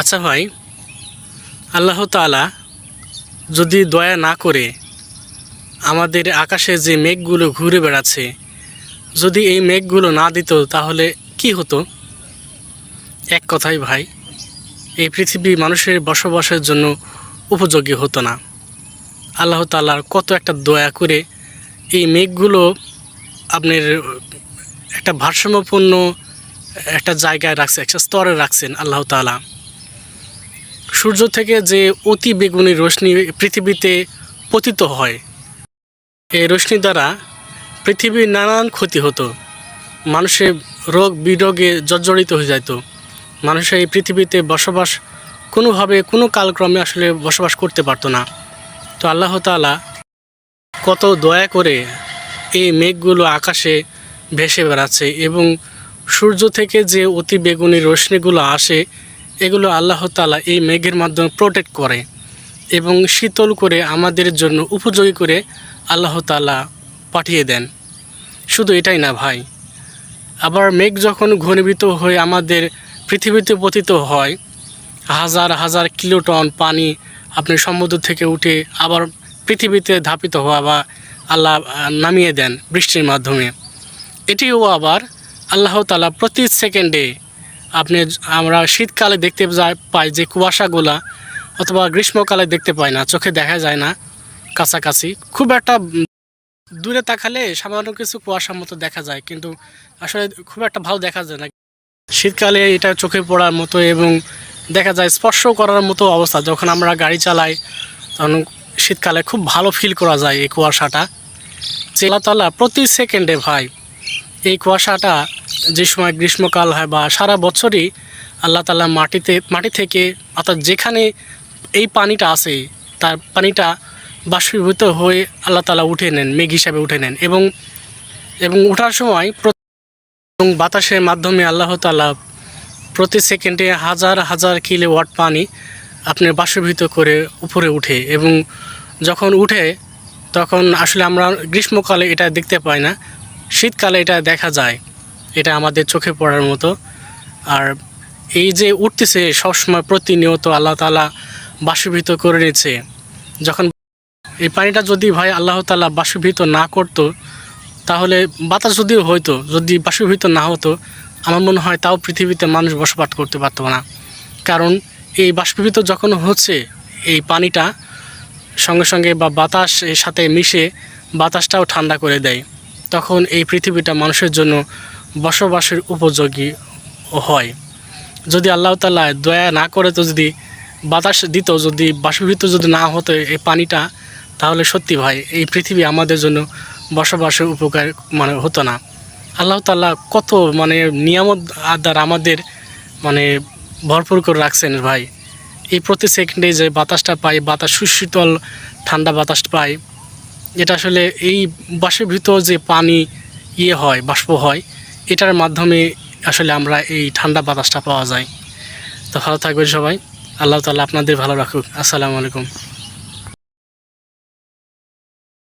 আচ্ছা ভাই, আল্লাহ তাআলা যদি দয়া না করে আমাদের আকাশে যে মেঘগুলো ঘুরে বেড়াচ্ছে, যদি এই মেঘগুলো না দিত তাহলে কি হতো? এক কথাই ভাই, এই পৃথিবী মানুষের বসবাসের জন্য উপযোগী হতো না। আল্লাহ তাআলার কত একটা দয়া করে এই মেঘগুলো আপনার একটা ভারসাম্যপূর্ণ একটা জায়গায় রাখছে, একটা স্তরে রাখছেন আল্লাহ তাআলা। সূর্য থেকে যে অতি বেগুনি রশ্মি পৃথিবীতে পতিত হয় এই রশ্মি দ্বারা পৃথিবীর নানান ক্ষতি হতো। মানুষের রোগ বিরোগে জর্জরিত হয়ে যেত মানুষের এই পৃথিবীতে বসবাস কোনোভাবে, কোনো কালক্রমে আসলে বসবাস করতে পারতো না। তো আল্লাহ তাআলা কত দয়া করে এই মেঘগুলো আকাশে ভেসে বেড়াচ্ছে এবং সূর্য থেকে যে অতি বেগুনি রশ্মিগুলো আসে এগুলো আল্লাহ তাআলা এই মেঘের মাধ্যমে প্রোটেক্ট করে এবং শীতল করে আমাদের জন্য উপযোগী করে আল্লাহ তাআলা পাঠিয়ে দেন। শুধু এটাই না ভাই, আবার মেঘ যখন ঘনীভূত হয়ে আমাদের পৃথিবীতে পতিত হয়, হাজার হাজার কিলোটন পানি আপনি সমুদ্র থেকে উঠে আবার পৃথিবীতে ধাপিত হওয়া বা আল্লাহ নামিয়ে দেন বৃষ্টির মাধ্যমে। এটিও আবার আল্লাহ তালা প্রতি সেকেন্ডে আপনি আমরা শীতকালে দেখতে যায় পাই যে কুয়াশাগুলা অথবা গ্রীষ্মকালে দেখতে পাই না, চোখে দেখা যায় না কাছাকাছি। খুব একটা দূরে তাকালে সামান্য কিছু কুয়াশার মতো দেখা যায়, কিন্তু আসলে খুব একটা ভালো দেখা যায় না। শীতকালে এটা চোখে পড়ার মতো এবং দেখা যায় স্পর্শ করার মতো অবস্থা। যখন আমরা গাড়ি চালাই, তখন শীতকালে খুব ভালো ফিল করা যায় এই কুয়াশাটা। তাআলা প্রতি সেকেন্ডে ভাই এই কুয়াশাটা যে সময় গ্রীষ্মকাল হয় বা সারা বছরই আল্লাহ তাআলা মাটিতে, মাটি থেকে অর্থাৎ যেখানে এই পানিটা আছে, তার পানিটা বাষ্পীভূত হয়ে আল্লাহ তাআলা উঠে নেন, মেঘ হিসাবে উঠে নেন এবং এবং ওঠার সময় এবং বাতাসের মাধ্যমে আল্লাহ তাআলা প্রতি সেকেন্ডে হাজার হাজার কিলো ওয়াট পানি আপনি বাষ্পীভূত করে উপরে উঠে এবং যখন উঠে, তখন আসলে আমরা গ্রীষ্মকালে এটা দেখতে পাই না। শীতকালে এটা দেখা যায়। এটা আমাদের চোখে পড়ার মতো। আর এই যে উঠতেছে সবসময় প্রতিনিয়ত আল্লাহ তালা বাষ্পীভূত করে নিচ্ছে যখন এই পানিটা যদি ভাই আল্লাহ তালা বাষ্পীভূত না করতো, তাহলে বাতাস যদি হইতো, যদি বাষ্পীভূত না হতো, আমার মনে হয় তাও পৃথিবীতে মানুষ বসবাস করতে পারতো না। কারণ এই বাষ্পীভূত যখন হচ্ছে, এই পানিটা সঙ্গে সঙ্গে বা বাতাস এর সাথে মিশে বাতাসটাও ঠান্ডা করে দেয়। তখন এই পৃথিবীটা মানুষের জন্য বসবাসের উপযোগী হয়। যদি আল্লাহ তালা দয়া না করে তো যদি বাতাস দিত, যদি বাষ্পীভূত যদি না হতো এই পানিটা, তাহলে সত্যি ভাই, এই পৃথিবী আমাদের জন্য বসবাসের উপকার মানে হতো না। আল্লাহ তাল্লাহ কত মানে নিয়ামত আদার আমাদের মানে ভরপুর করে রাখছেন ভাই। এই প্রতি সেকেন্ডে যে বাতাসটা পাই বাতাস সুশীতল, ঠান্ডা বাতাস পাই এটা আসলে এই বাসের ভিতর যে পানি ইয়ে হয়, বাষ্প হয়, এটার মাধ্যমে আসলে আমরা এই ঠান্ডা বাতাসটা পাওয়া যায়। তো ভালো থাকবেন সবাই। আল্লাহ তালা আপনাদের ভালো রাখুক। আসসালামু আলাইকুম।